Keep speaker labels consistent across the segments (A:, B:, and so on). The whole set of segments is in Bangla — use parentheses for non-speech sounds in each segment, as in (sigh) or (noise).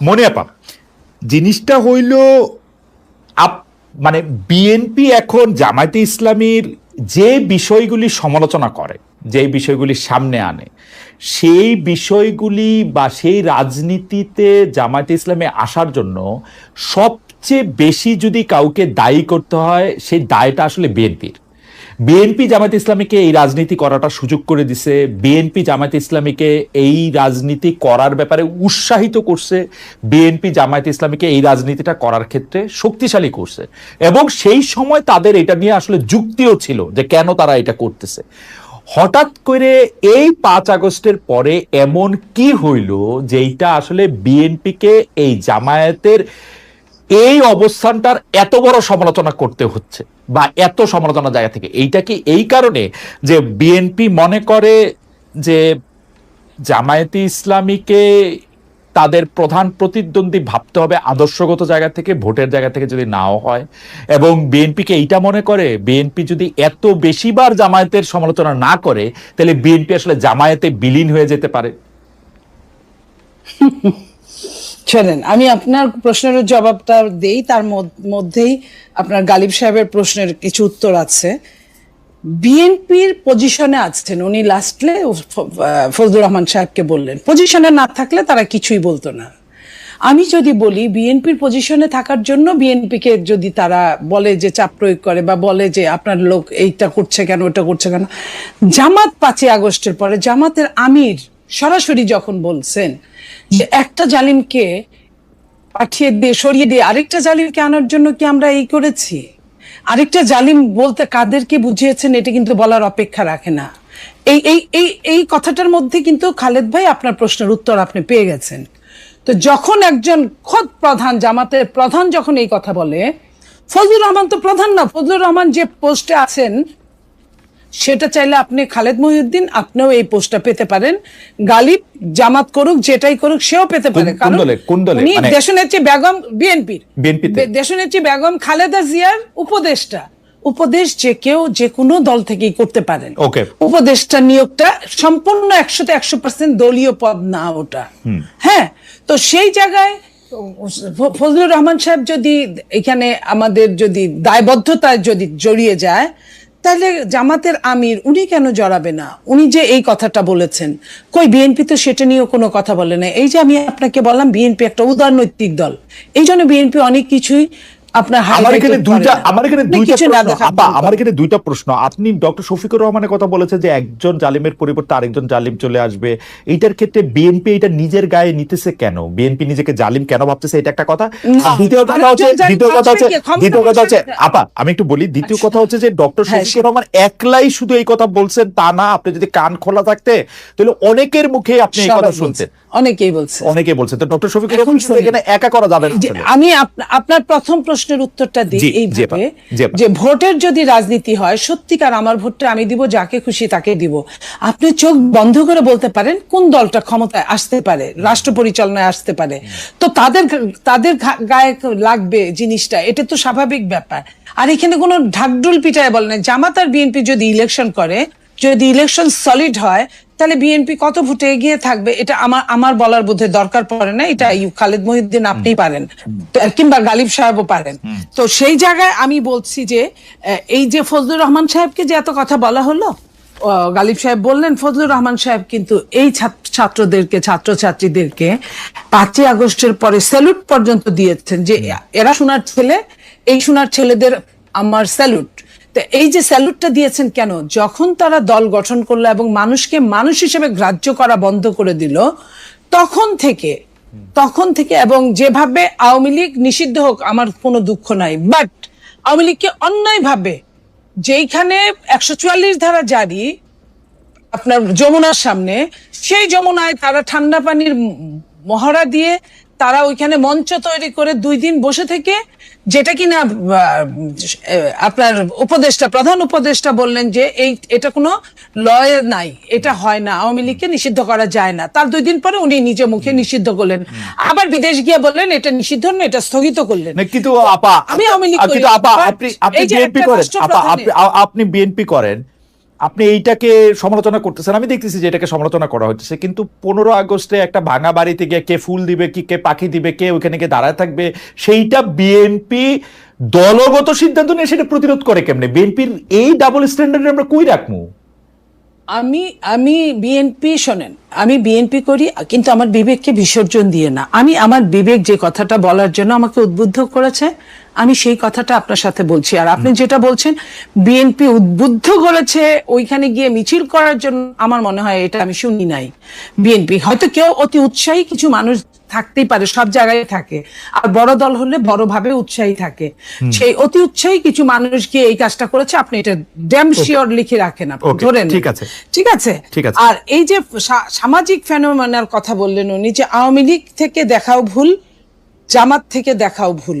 A: মনে আপা, জিনিসটা হইল আপ মানে বিএনপি এখন জামায়াতে ইসলামীর যে বিষয়গুলি সমালোচনা করে, যে বিষয়গুলি সামনে আনে, সেই বিষয়গুলি বা সেই রাজনীতিতে জামায়াতে ইসলামে আসার জন্য সবচেয়ে বেশি যদি কাউকে দায়ী করতে হয়, সেই দায়টা আসলে বিএনপির বিএনপি জামায়াত ইসলামীকে এই রাজনীতি করাটা সুযোগ করে দিছে। বিএনপি জামায়াত ইসলামীকে এই রাজনীতি করার ব্যাপারে উৎসাহিত করছে। বিএনপি জামায়াত ইসলামীকে এই রাজনীতিটা করার ক্ষেত্রে শক্তিশালী করছে। এবং সেই সময় তাদের এটা নিয়ে আসলে যুক্তিও ছিল যে কেন তারা এটা করতেছে। হঠাৎ করে এই পাঁচ আগস্টের পরে এমন কি হইল যেইটা আসলে বিএনপিকে এই জামায়াতের এই অবস্থানটার এত বড় সমালোচনা করতে হচ্ছে? বা এত সমালোচনা জায়গা থেকে। এইটা কি এই কারণে যে বিএনপি মনে করে যে জামায়াতে ইসলামীকে তাদের প্রধান প্রতিদ্বন্দ্বী ভাবতে হবে আদর্শগত জায়গা থেকে, ভোটের জায়গা থেকে যদি নাও হয়? এবং বিএনপিকে এইটা মনে করে, বিএনপি যদি এত বেশিবার জামায়াতের সমালোচনা না করে, তাহলে বিএনপি আসলে জামায়াতে বিলীন হয়ে যেতে পারে। (laughs)
B: শোনেন আমি আপনার প্রশ্নের জবাবটা দেই, তার মধ্যেই আপনার গালিব সাহেবের প্রশ্নের কিছু উত্তর আছে। বিএনপির পজিশনে আছেন, উনি লাস্টলে ফজলুর রহমান সাহেবকে বললেন। পজিশনে না থাকলে তারা কিছুই বলতো না। আমি যদি বলি, বিএনপির পজিশনে থাকার জন্য বিএনপিকে যদি তারা বলে যে চাপ প্রয়োগ করে বা বলে যে আপনার লোক এইটা করছে কেন, ওটা করছে কেন, জামাত পাঁচই আগস্টের পরে, জামাতের আমির সরাসরি যখন বলছেন যে একটা জালিমকে পাঠিয়ে দিয়ে, সরিয়ে দিয়ে আরেকটা জালিমকে আনার জন্য কি আমরা এই করেছি? আরেকটা জালিম বলতে কাদেরকে বুঝিয়েছেন এটা কিন্তু বলার অপেক্ষা রাখে না। এই এই এই এই কথাটার মধ্যে কিন্তু খালেদ ভাই আপনার প্রশ্নের উত্তর আপনি পেয়ে গেছেন। তো যখন একজন খোদ প্রধান, জামাতের প্রধান যখন এই কথা বলে, ফজলুর রহমান তো প্রধান না, ফজলুর রহমান যে পোস্টে আছেন সেটা চাইলে আপনি খালেদ মহিউদ্দিন আপনিও এই পোস্টটা পেতে পারেন। গালিব জামাত করুক যেটাই করুক সেও পেতে পারে? উনি
A: মানে-
B: দেশনেত্রী বেগম বিএনপির। দেশনেত্রী বেগম খালেদা জিয়ার উপদেষ্টা। উপদেশ যে কেউ যে কোনো দল থেকেই করতে পারেন. উপদেষ্টা নিয়োগটা সম্পূর্ণ একশোতে একশো পার্সেন্ট দলীয় পদ না ওটা। হ্যাঁ তো সেই জায়গায় ফজলুর রহমান সাহেব যদি এখানে আমাদের যদি দায়বদ্ধতায় যদি জড়িয়ে যায় তাহলে জামাতের আমির উনি কেন জড়াবে না? উনি যে এই কথাটা বলেছেন। কই, বিএনপি তো সেটা নিয়েও কোনো কথা বলে না এই যে আমি আপনাকে বললাম, বিএনপি একটা উদারনৈতিক দল। এই জন্য বিএনপি অনেক কিছুই আপনার
A: আমার
B: highlight
A: এখানে
B: করে
A: দুইটা
B: না।
A: আমার এখানে
B: অনেক
A: দুইটা
B: কিছু না
A: প্রশ্ন।
B: দেখার
A: আপা
B: দরকার।
A: আমার এখানে দুইটা প্রশ্ন। আপনি ডক্টর শফিকুর রহমানের কথা বলেছেন যে একজন জালিমের পরিবর্তে আরেকজন জালিম চলে আসবে। এইটার ক্ষেত্রে বিএনপি এটা নিজের গায়ে নিতেছে কেন? বিএনপি নিজেকে জালিম কেন ভাবতেছে? এটা একটা কথা। দ্বিতীয় কথা হচ্ছে দ্বিতীয় কথা হচ্ছে
B: আসবে কি? ক্ষমতা
A: দ্বিতীয় কথা হচ্ছে আপা আমি একটু বলি। দ্বিতীয় কথা হচ্ছে যে ডক্টর
B: হ্যাঁ,
A: শফিকুর রহমান একলাই শুধু এই কথা বলছেন তা না আপনি যদি কান খোলা থাকতে তাহলে অনেকের মুখে আপনি এই কথা
B: বলছে, অনেকেই বলছে।
A: অনেকে বলছেন তো ডক্টর শফিকুর
B: এখন
A: রহমান এখানে একা করা যাবে না
B: আমি আপ- আপনার প্রথম প্রশ্নের উত্তরটা দিই এইভাবে। যে ভোটের যদি রাজনীতি হয় সত্যিকার আমার ভোটটা আমি দিব যাকে খুশি তাকে দিব। আপনি চোখ বন্ধ করে বলতে পারেন কোন দলটা ক্ষমতায় আসতে পারে রাষ্ট্র পরিচালনায় আসতে পারে। তো তাদের তাদের গায়ে লাগবে জিনিসটা এটা তো স্বাভাবিক ব্যাপার। আর এখানে কোনো ঢাকঢুল পিটায় বলে না জামাত আর বিএনপি যদি ইলেকশন করে যদি ইলেকশন সলিড হয় তাহলে বিএনপি কত ভোটে এগিয়ে থাকবে? এটা আমার আমার বলার বোধে দরকার পড়ে না। এটা ইউ খালেদ মহিউদ্দিন আপনিই পারেন। কিংবা গালিব সাহেবও পারেন। তো সেই জায়গায় আমি বলছি যে এই যে ফজলুর রহমান সাহেবকে যে এত কথা বলা হলো গালিব সাহেব বললেন ফজলুর রহমান সাহেব কিন্তু এই ছাত্র- ছাত্রদেরকে ছাত্রছাত্রীদেরকে পাঁচই আগস্টের পরে স্যালুট পর্যন্ত দিয়েছেন যে এরা সোনার ছেলে এই সোনার ছেলেদের আমার স্যালুট। তো এই যে স্যালুটটা দিয়েছেন কেন? যখন তারা দল গঠন করল এবং মানুষকে মানুষ হিসেবে গ্রাহ্য করা বন্ধ করে দিল, তখন থেকে তখন থেকে এবং যেভাবে আওয়ামী লীগ নিষিদ্ধ হোক, আমার কোনো দুঃখ নাই। বাট আওয়ামী লীগকে অন্যায়ভাবে যেইখানে একশো চুয়াল্লিশ ধারা জারি, আপনার যমুনার সামনে, সেই যমুনায় তারা ঠান্ডা পানির মহড়া দিয়ে তারা ওইখানে মঞ্চ তৈরি করে দুই দিন বসে থেকে যেটা কিনা আপনার উপদেষ্টা প্রধান উপদেষ্টা বললেন যে এই এটা কোনো লয় নাই এটা হয় না আওয়ামী লীগকে নিষিদ্ধ করা যায় না। তার দুই দিন পরে উনি নিজে মুখে নিষিদ্ধ করলেন। আবার বিদেশ গিয়ে বললেন এটা নিষিদ্ধ না এটা স্থগিত করলেন।
A: কিন্তু আপা
B: আমি আওয়ামী লীগ
A: আপনি বিএনপি করেন আপনি বিএনপি করেন আপনি এইটাকে সমালোচনা করতেছেন, আমি দেখতেছি যে এটাকে সমালোচনা করা হচ্ছে। কিন্তু পনেরো আগস্টে একটা ভাঙা বাড়িতে গিয়ে কে ফুল দিবে, কি কে পাখি দিবে, কে ওইখানে গিয়ে দাঁড়ায় থাকবে, সেইটা বিএনপি দলগত সিদ্ধান্ত নিয়ে সেটা প্রতিরোধ করে কেমনে? বিএনপির এই ডাবল স্ট্যান্ডার্ড আমরা কই রাখব
B: আমি আমি বিএনপি শোনেন, আমি বিএনপি করি, কিন্তু আমার বিবেককে বিসর্জন দিয়ে না। আমি আমার বিবেক যে কথাটা বলার জন্য আমাকে উদ্বুদ্ধ করেছে আমি সেই কথাটা আপনার সাথে বলছি। আর আপনি যেটা বলছেন বিএনপি উদ্বুদ্ধ করেছে ওইখানে গিয়ে মিছিল করার জন্য আমার মনে হয় এটা আমি শুনি নাই। বিএনপি হয়তো কেউ অতি উৎসাহী কিছু মানুষ থাকতেই পারে সব জায়গায় থাকে। আর বড় দল হলে বড়ভাবে উৎসাহী থাকে। সেই অতি উৎসাহী কিছু মানুষ গিয়ে এই কাজটা করেছে আপনি এটা ড্যাম শিওর লিখে রাখেন আপনি ধরে
A: ঠিক আছে।
B: ঠিক আছে?
A: ঠিক আছে।
B: আর এই যে সামাজিক ফেনোমেনার কথা বললেন উনি যে আওয়ামী লীগ থেকে দেখাও ভুল জামাত থেকে দেখাও ভুল।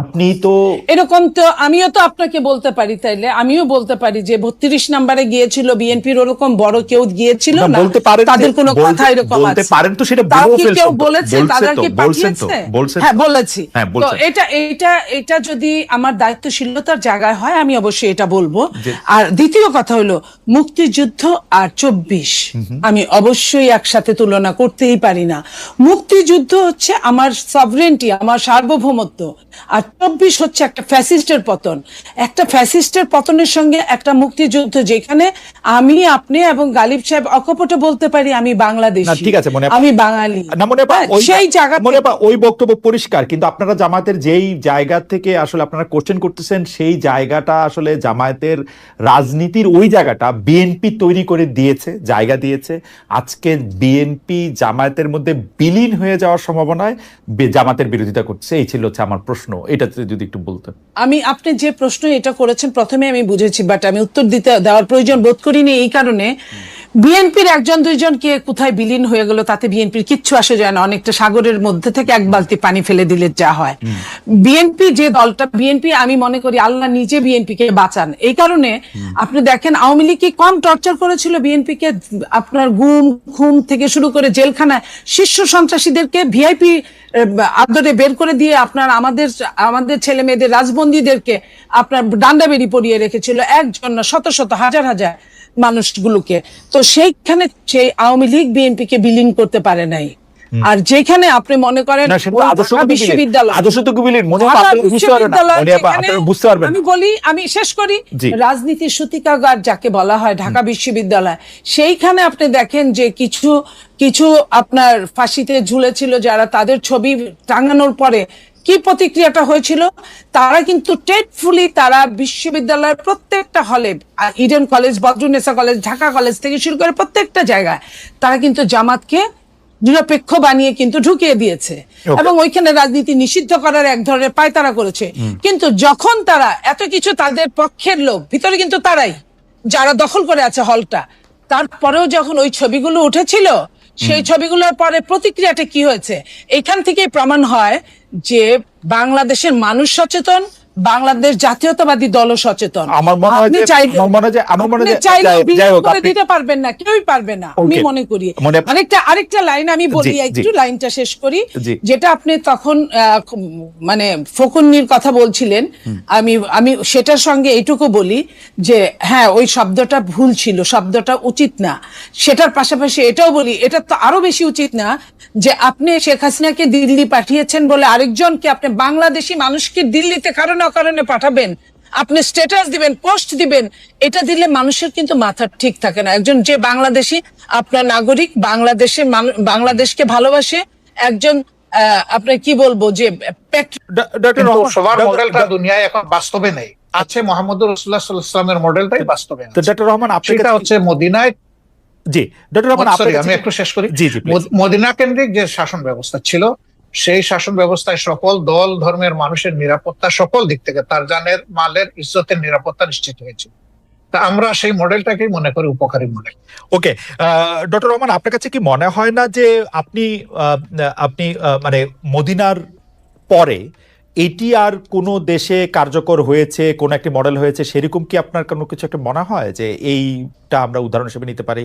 A: আপনি তো
B: এরকম তো আমিও তো আপনাকে বলতে পারি তাইলে আমিও বলতে পারি যে বত্রিশ নাম্বারে গিয়েছিল বিএনপির ওরকম বড় কেউ গিয়েছিল
A: না, বলতে পারেন
B: তাদের কোনো কথা এরকম
A: বলতে পারেন তো সেটা
B: কেউ বলেছে
A: বলছেন
B: তাদের
A: তো,
B: কি পাঠিয়েছে? হ্যাঁ বলেছি।
A: হ্যাঁ,
B: তো এটা এটা এটা যদি আমার দায়িত্বশীলতার জায়গায় হয় আমি অবশ্যই এটা বলব। আর দ্বিতীয় কথা হলো মুক্তিযুদ্ধ আর চব্বিশ আমি অবশ্যই একসাথে তুলনা করতেই পারি না। মুক্তিযুদ্ধ হচ্ছে আমার সভরেন্টি আমার সার্বভৌমত্ব। আর চব্বিশ হচ্ছে একটা ফ্যাসিস্টের পতন। একটা ফ্যাসিস্টের পতনের সঙ্গে একটা মুক্তিযুদ্ধ যেখানে আমি আপনি এবং গালিব সাহেব অকপটে বলতে পারি আমি বাংলাদেশ।
A: ঠিক আছে, মনে
B: আমি বাঙালি।
A: না মনে
B: হ্যাঁ, সেই জায়গা
A: মনে ওই বক্তব্য পরিষ্কার কিন্তু আপনারা জামায়াতের যেই জায়গা থেকে আসলে আপনারা কোশ্চেন করতেছেন সেই জায়গাটা আসলে জামায়াতের রাজনীতির ওই জায়গাটা বিএনপি তৈরি করে দিয়েছে জায়গা দিয়েছে। আজকে বিএনপি জামায়াতের মধ্যে বিলীন হয়ে যাওয়ার সম্ভাবনায় জামাতের বিরোধিতা করছে এই ছিল হচ্ছে আমার প্রশ্ন। এটা যদি একটু বলতেন।
B: আমি, আপনি যে প্রশ্ন এটা করেছেন, প্রথমে আমি বুঝেছি বাট আমি উত্তর দিতে দেওয়ার প্রয়োজন বোধ করিনি এই কারণে। বিএনপির একজন দুইজন কে কোথায় বিলীন হয়ে গেল তাতে বিএনপির কিচ্ছু আসে যায় না। অনেকটা সাগরের মধ্যে থেকে এক বালতি পানি ফেলে দিলে যা হয়। বিএনপি যে দলটা বিএনপি আমি মনে করি আল্লাহ নিজে বিএনপি কে বাঁচান। এই কারণে আপনি দেখেন আওয়ামী লীগ কি কম টর্চার করেছিল বিএনপি কে আপনার গুম খুম থেকে শুরু করে জেলখানায় শীর্ষ সন্ত্রাসীদেরকে ভিআইপি আদরে বের করে দিয়ে আপনার আমাদের আমাদের ছেলে মেয়েদের রাজবন্দীদেরকে আপনার ডান্ডা বেরি পরিয়ে রেখেছিল। একজন না শত শত হাজার হাজার। মানুষগুলোকে। তো সেইখানে সেই আওয়ামী লীগ বিএনপি কে বিলীন করতে পারে নাই। আর যেখানে আপনি মনে করেন বিশ্ববিদ্যালয়।
A: মনে
B: আমি বলি আমি শেষ করি। রাজনীতির সূতিকাগার যাকে বলা হয় ঢাকা বিশ্ববিদ্যালয় সেইখানে আপনি দেখেন যে কিছু কিছু আপনার ফাঁসিতে ঝুলেছিল যারা তাদের ছবি টাঙানোর পরে কি প্রতিক্রিয়াটা হয়েছিল? তারা কিন্তু টেটফুলি তারা বিশ্ববিদ্যালয়ের প্রত্যেকটা হলে Eden college Badrunnesa college Dhaka college থেকে শুরু করে প্রত্যেকটা জায়গায় তারা কিন্তু জামাতকে নিরপেক্ষ বানিয়ে কিন্তু ঢুকিয়ে দিয়েছে। এবং ওইখানে রাজনীতি নিষিদ্ধ করার এক ধরনের পায়তারা করেছে। কিন্তু যখন তারা এত কিছু তাদের পক্ষের লোক ভিতরে কিন্তু তারাই যারা দখল করে আছে হলটা তারপরেও যখন ওই ছবিগুলো উঠেছিল সেই ছবিগুলোর পরে প্রতিক্রিয়াটা কি হয়েছে? এখান থেকেই প্রমাণ হয় যে বাংলাদেশের মানুষ সচেতন বাংলাদেশ জাতীয়তাবাদী দল সচেতন।
A: আমার মনে হয় আমার মনে হয় আমার মনে হয় যাই- হোক, আপনি-
B: দিতে পারবেন না কেউই পারবে না আমি মনে করি। আরেকটা আরেকটা লাইন আমি বলি। একটু লাইনটা শেষ করি যেটা আপনি তখন মানে ফকুন্নির কথা বলছিলেন। আমি আমি সেটার সঙ্গে এইটুকু বলি যে হ্যাঁ ওই শব্দটা ভুল ছিল শব্দটা উচিত না। সেটার পাশাপাশি এটাও বলি এটা তো আরও বেশি উচিত না যে আপনি শেখ হাসিনাকে দিল্লি পাঠিয়েছেন বলে আরেকজনকে আপনি বাংলাদেশি মানুষকে দিল্লিতে কারণে অকারণে পাঠাবেন আপনি স্ট্যাটাস দিবেন পোস্ট দিবেন এটা দিলে মানুষের কিন্তু মাথা ঠিক থাকে না। একজন যে বাংলাদেশি আপনার নাগরিক বাংলাদেশে বাংলাদেশকে ভালোবাসে একজন আপনার কি বলব যে
C: সবার মডেলটা দুনিয়ায় এখন বাস্তবে নেই। আছে মোহাম্মদ রসুল্লাহ সাল্লামের মডেলটাই বাস্তবে
A: তো ডক্টর রহমান আপনার
C: সেটা হচ্ছে মদিনায়
A: জি ডক্টর রহমান আপনার
C: আমি একটু শেষ করি।
A: জি জি
C: মদিনা কেন্দ্রিক যে শাসন ব্যবস্থা ছিল সেই শাসন ব্যবস্থায় সকল দল, ধর্মের মানুষের নিরাপত্তা সকল দিক থেকে তার জানের, মালের, ইজ্জতের নিরাপত্তা নিশ্চিত হয়েছে। তা আমরা সেই মডেলটাকেই মনে করি উপকারী মডেল।
A: ওকে ডক্টর রহমান, আপনার কাছে কি মনে হয় না যে আপনি আপনি মানে মদিনার পরে এটি আর কোনো দেশে কার্যকর হয়েছে, কোন একটি মডেল হয়েছে, সেরকম কি আপনার কোনো কিছু একটা মনে হয় যে এইটা আমরা উদাহরণ হিসেবে নিতে পারি?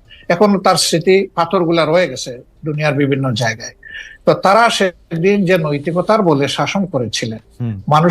C: এখন তার স্মৃতি পাথরগুলা রয়ে গেছে দুনিয়ার বিভিন্ন জায়গায়। তো তারা সেদিন যে নৈতিকতার বলে শাসন করেছিলেন মানুষ